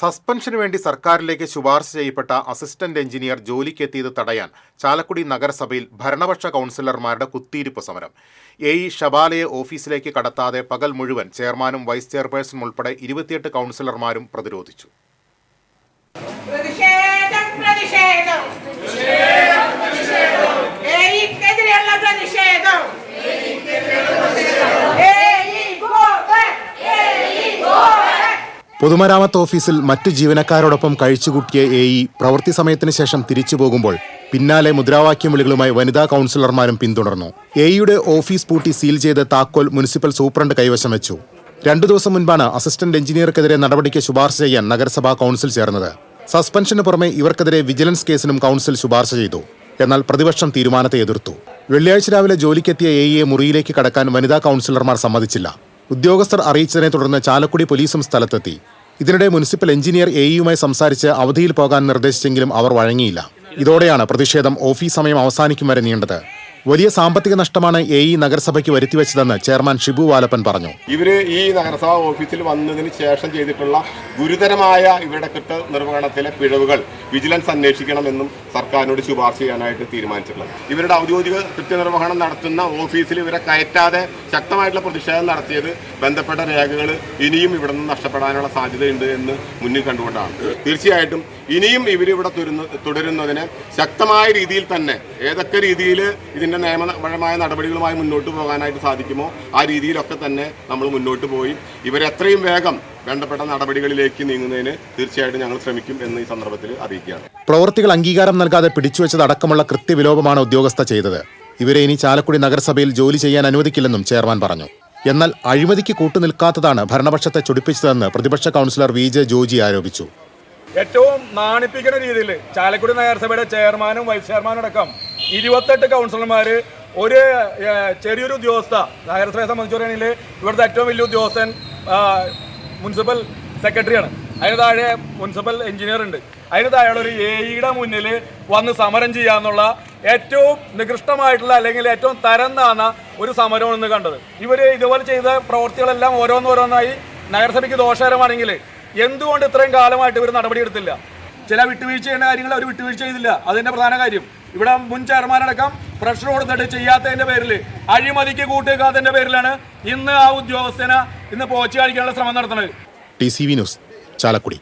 സസ്പെൻഷന് വേണ്ടി സർക്കാരിലേക്ക് ശുപാർശ ചെയ്യപ്പെട്ട അസിസ്റ്റന്റ് എഞ്ചിനീയർ ജോലിക്കെത്തിയത് തടയാൻ ചാലക്കുടി നഗരസഭയിൽ ഭരണപക്ഷ കൗൺസിലർമാരുടെ കുത്തിയിരിപ്പ് സമരം. എ ഇ ഷബാലയെ ഓഫീസിലേക്ക് കടത്താതെ പകൽ മുഴുവൻ ചെയർമാനും വൈസ് ചെയർപേഴ്സണും ഉൾപ്പെടെ ഇരുപത്തിയെട്ട് കൗൺസിലർമാരും പ്രതിരോധിച്ചു. പ്രതിഷേധം പ്രതിഷേധം. പൊതുമരാമത്ത് ഓഫീസിൽ മറ്റു ജീവനക്കാരോടൊപ്പം കഴിച്ചുകൂട്ടിയ എ ഇ പ്രവൃത്തി സമയത്തിന് ശേഷം തിരിച്ചു പോകുമ്പോൾ പിന്നാലെ മുദ്രാവാക്യം വിളികളുമായി വനിതാ കൗൺസിലർമാരും പിന്തുടർന്നു. എ ഇയുടെ ഓഫീസ് പൂട്ടി സീൽ ചെയ്ത് താക്കോൽ മുനിസിപ്പൽ സൂപ്രണ്ട് കൈവശം വെച്ചു. രണ്ടു ദിവസം മുൻപാണ് അസിസ്റ്റന്റ് എഞ്ചിനീയർക്കെതിരെ നടപടിക്ക് ശുപാർശ ചെയ്യാൻ നഗരസഭാ കൗൺസിൽ ചേർന്നത്. സസ്പെൻഷന് പുറമെ ഇവർക്കെതിരെ വിജിലൻസ് കേസിനും കൗൺസിൽ ശുപാർശ ചെയ്തു. എന്നാൽ പ്രതിപക്ഷം തീരുമാനത്തെ എതിർത്തു. വെള്ളിയാഴ്ച രാവിലെ ജോലിക്കെത്തിയ എ ഇയെ മുറിയിലേക്ക് കടക്കാൻ വനിതാ കൗൺസിലർമാർ സമ്മതിച്ചില്ല. ഉദ്യോഗസ്ഥർ അറിയിച്ചതിനെ തുടർന്ന് ചാലക്കുടി പോലീസും സ്ഥലത്തെത്തി. ഇതിനിടെ മുനിസിപ്പൽ എഞ്ചിനീയർ എ യുമായി സംസാരിച്ച് അവധിയിൽ പോകാൻ നിർദ്ദേശിച്ചെങ്കിലും അവർ വഴങ്ങിയില്ല. ഇതോടെയാണ് പ്രതിഷേധം ഓഫീസ് സമയം അവസാനിക്കും വരെ നീണ്ടത്. വലിയ സാമ്പത്തിക നഷ്ടമാണ് എ ഇ നഗരസഭയ്ക്ക് വരുത്തിവെച്ചതെന്ന് ചെയർമാൻ ഷിബു വാലപ്പൻ പറഞ്ഞു. ഇവർ ഈ നഗരസഭാ ഓഫീസിൽ വന്നതിന് ശേഷം ചെയ്തിട്ടുള്ള ഗുരുതരമായ ഇവരുടെ കൃത്യനിർവഹണത്തിലെ പിഴവുകൾ വിജിലൻസ് അന്വേഷിക്കണമെന്നും സർക്കാരിനോട് ശുപാർശ ചെയ്യാനായിട്ട് തീരുമാനിച്ചിട്ടുള്ളത്. ഇവരുടെ ഔദ്യോഗിക കൃത്യനിർവഹണം നടത്തുന്ന ഓഫീസിൽ ഇവരെ കയറ്റാതെ ശക്തമായിട്ടുള്ള പ്രതിഷേധം നടത്തിയത് ബന്ധപ്പെട്ട രേഖകൾ ഇനിയും ഇവിടെ നിന്ന് നഷ്ടപ്പെടാനുള്ള സാധ്യതയുണ്ട് എന്ന് മുന്നിൽ കണ്ടുകൊണ്ടാണ്. തീർച്ചയായിട്ടും ഇനിയും ഇവരിവിടെ തുടരുന്നതിന് ശക്തമായ രീതിയിൽ തന്നെ ഏതൊക്കെ രീതിയിൽ ഇതിന്റെ നിയമപരമായ നടപടികളുമായി മുന്നോട്ട് പോകാനായിട്ട് സാധിക്കുമോ ആ രീതിയിലൊക്കെ തന്നെ നമ്മൾ മുന്നോട്ട് പോയി. ഇവരെത്രയും വേഗം വേണ്ടപ്പെട്ട നടപടികളിലേക്ക് നീങ്ങുന്നതിന് തീർച്ചയായിട്ടും ഞങ്ങൾ ശ്രമിക്കും എന്ന് ഈ സന്ദർഭത്തിൽ അറിയിക്കുകയാണ്. പ്രവർത്തികൾ അംഗീകാരം നൽകാതെ പിടിച്ചുവെച്ചതടക്കമുള്ള കൃത്യവിലോപമാണ് ഉദ്യോഗസ്ഥ ചെയ്തത്. ഇവരെ ഇനി ചാലക്കുടി നഗരസഭയിൽ ജോലി ചെയ്യാൻ അനുവദിക്കില്ലെന്നും ചെയർമാൻ പറഞ്ഞു. എന്നാൽ അഴിമതിക്ക് കൂട്ടുനിൽക്കാത്തതാണ് ഭരണപക്ഷത്തെ ചൊടിപ്പിച്ചതെന്ന് പ്രതിപക്ഷ കൗൺസിലർ വി ജെ ജോജി ആരോപിച്ചു. ഏറ്റവും നാണിപ്പിക്കുന്ന രീതിയിൽ ചാലക്കുടി നഗരസഭയുടെ ചെയർമാനും വൈസ് ചെയർമാനും അടക്കം ഇരുപത്തെട്ട് കൗൺസിലർമാർ ഒരു ചെറിയൊരു ഉദ്യോഗസ്ഥ നഗരസഭയെ സംബന്ധിച്ച് പറയുകയാണെങ്കിൽ ഇവിടുത്തെ ഏറ്റവും വലിയ ഉദ്യോഗസ്ഥൻ മുനിസിപ്പൽ സെക്രട്ടറിയാണ്. അതിന് താഴെ മുനിസിപ്പൽ എഞ്ചിനീയർ ഉണ്ട്. അതിന് താഴെയുള്ള ഒരു എയുടെ ഇയുടെ മുന്നിൽ വന്ന് സമരം ചെയ്യാന്നുള്ള ഏറ്റവും നികൃഷ്ടമായിട്ടുള്ള അല്ലെങ്കിൽ ഏറ്റവും തരം താന്ന ഒരു സമരമാണ് ഇന്ന് കണ്ടത്. ഇവർ ഇതുപോലെ ചെയ്ത പ്രവൃത്തികളെല്ലാം ഓരോന്നോരോന്നായി നഗരസഭയ്ക്ക് ദോഷകരമാണെങ്കിൽ എന്തുകൊണ്ട് ഇത്രയും കാലമായിട്ട് ഇവർ നടപടിയെടുത്തില്ല? ചില വിട്ടുവീഴ്ച ചെയ്യുന്ന കാര്യങ്ങൾ അവർ വിട്ടുവീഴ്ച ചെയ്തില്ല. അതിന്റെ പ്രധാന കാര്യം. ഇവിടെ മുൻ ചെയർമാനടക്കം പ്രഷർ കൊടുത്തിട്ട് ചെയ്യാത്തതിന്റെ പേരിൽ അഴിമതിക്ക് കൂട്ടുകാത്തതിന്റെ പേരിലാണ് ഇന്ന് ആ ഉദ്യോഗസ്ഥനെ ഇന്ന് പോച്ചു കാണിക്കാനുള്ള ശ്രമം നടത്തുന്നത്. T C V news Chalakudy.